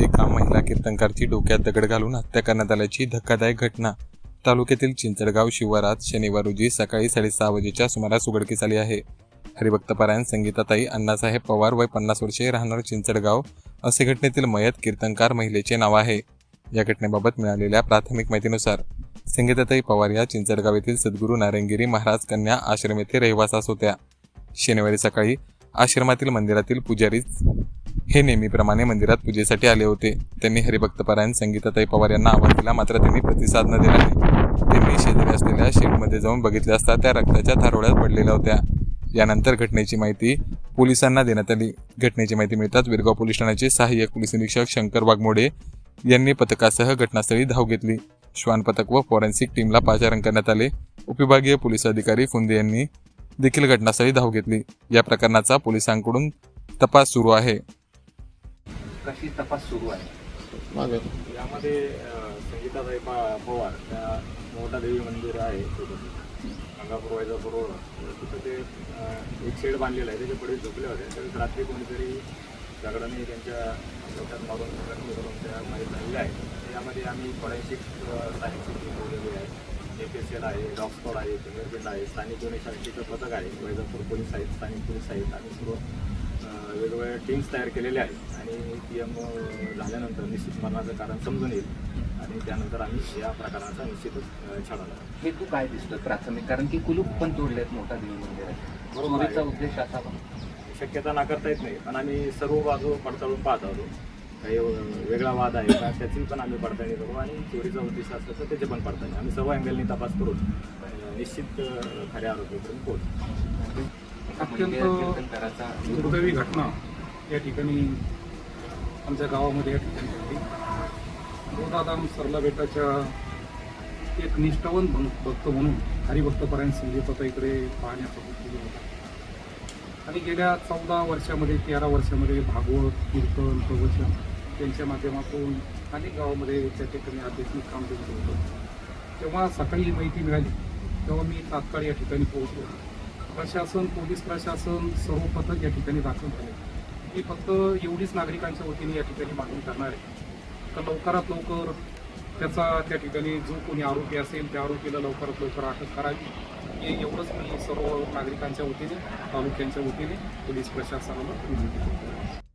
एका महिला कीर्तनकारची डोक्यात दगड घालून हत्या करण्यात आल्याची धक्कादायक घटना. तालुक्यातील चिंचडगाव शिवारात शनिवार रोजी सकाळी साडेसहा वाजेच्या सुमारास उघडकीस आली आहे. हरिभक्तपरायण संगीताताई अण्णासाहेब पवार वय पन्नास वर्षे राहणार चिंचडगाव असे घटनेतील मयत कीर्तनकार महिलेचे नाव आहे. या घटनेबाबत मिळालेल्या प्राथमिक माहितीनुसार संगीताताई पवार या चिंचडगाव येथील सद्गुरू नारायणगिरी महाराज कन्या आश्रम येथे रहिवासास होत्या. शनिवारी सकाळी आश्रमातील मंदिरातील पुजारी हे नेहमीप्रमाणे मंदिरात पूजेसाठी आले होते. त्यांनी हरिभक्तपरायण संगीताताई पवार यांना आवाज दिला मात्र त्यांनी प्रतिसाद न दिल्याने त्यांनी शेजारी असलेल्या शेडमध्ये जाऊन बघितले असता त्या रक्ताच्या थारोळ्यात पडलेल्या होत्या. यानंतर घटनेची माहिती पोलिसांना देण्यात आली. घटनेची माहिती मिळताच विरगाव पोलीस ठाण्याचे सहाय्यक पोलीस निरीक्षक शंकर वाघमोडे यांनी पथकासह घटनास्थळी धाव घेतली. श्वान पथक व फॉरेन्सिक टीमला पाचारण करण्यात आले. उपविभागीय पोलीस अधिकारी फुंदे यांनी देखील घटनास्थळी धाव घेतली. या प्रकरणाचा पोलिसांकडून तपास सुरू आहे. कशी तपास सुरू आहे? यामध्ये संगीताताई पा पवार त्या मोठादेवी मंदिर आहे तिथं. गंगापूर वैजापूर रोड. तिथं ते एक शेड बांधलेलं आहे. त्याच्या पुढे झोपले होते तर रात्री कोणीतरी दगडाने त्यांच्या डोक्यात मारून जखमी करून त्या माहीत झालेल्या आहे यामध्ये आम्ही फॉरेन्सिक सायन्सची टीम बोललेली आहे. ए पी एस एल आहे डॉग स्कॉड आहे फिंगरप्रिंट आहे स्थानिक गुन्हे शाखेचं पथक आहे. वैजापूर पोलीस आहेत स्थानिक पोलीस आहेत आणि सर्व वेगवेगळ्या टीम्स तयार केलेल्या आहेत. आणि पी एम झाल्यानंतर निश्चित मरणाचं कारण समजून येईल. आणि त्यानंतर आम्ही या प्रकाराचा निश्चितच छाडा. हे तू काय दिसतं प्राथमिक कारण की कुलूप पण तोडलेत मोठा देवी मंदिर आहे बरोबर आहे. चोरीचा उद्देश असावा शक्यता नाकारता येत नाही पण आम्ही सर्व बाजू पडताळून पाहत आहोत. काही वेगळा वाद आहे का त्याची पण आम्ही पडताळणी करू आणि चोरीचा उद्देश असलं तर त्याचे पण पडताळणी. आम्ही सर्व अँगलनी तपास करून अ, निश्चित खऱ्या आरोपीपर्यंत पोहोचू. कीर्तनकाराचा दुर्दैवी घटना या ठिकाणी आमच्या गावामध्ये या ठिकाणी घडली गोदादाम सरला बेटाच्या एक निष्ठावन भक्त म्हणून हरिभक्तपरायण संगीत इकडे पाहण्याचा केली होता. आणि गेल्या चौदा वर्षामध्ये तेरा वर्षामध्ये भागवत कीर्तन प्रवचन यांच्या माध्यमातून अनेक गावामध्ये त्या ठिकाणी आध्यात्मिक काम केलं होतं. तेव्हा सकाळी माहिती मिळाली. तेव्हा मी तात्काळ या ठिकाणी पोहोचलो. प्रशासन पोलीस प्रशासन सर्व पथक या ठिकाणी दाखल झाले. मी फक्त एवढीच नागरिकांच्या वतीने या ठिकाणी मागणी करणार आहे. तर लवकरात लवकर त्याचा त्या ठिकाणी जो कोणी आरोपी असेल त्या आरोपीला लवकरात लवकर अटक करावी. हे एवढंच मी सर्व नागरिकांच्या वतीने तालुक्यांच्या वतीने पोलीस प्रशासनाला विनंती करतो.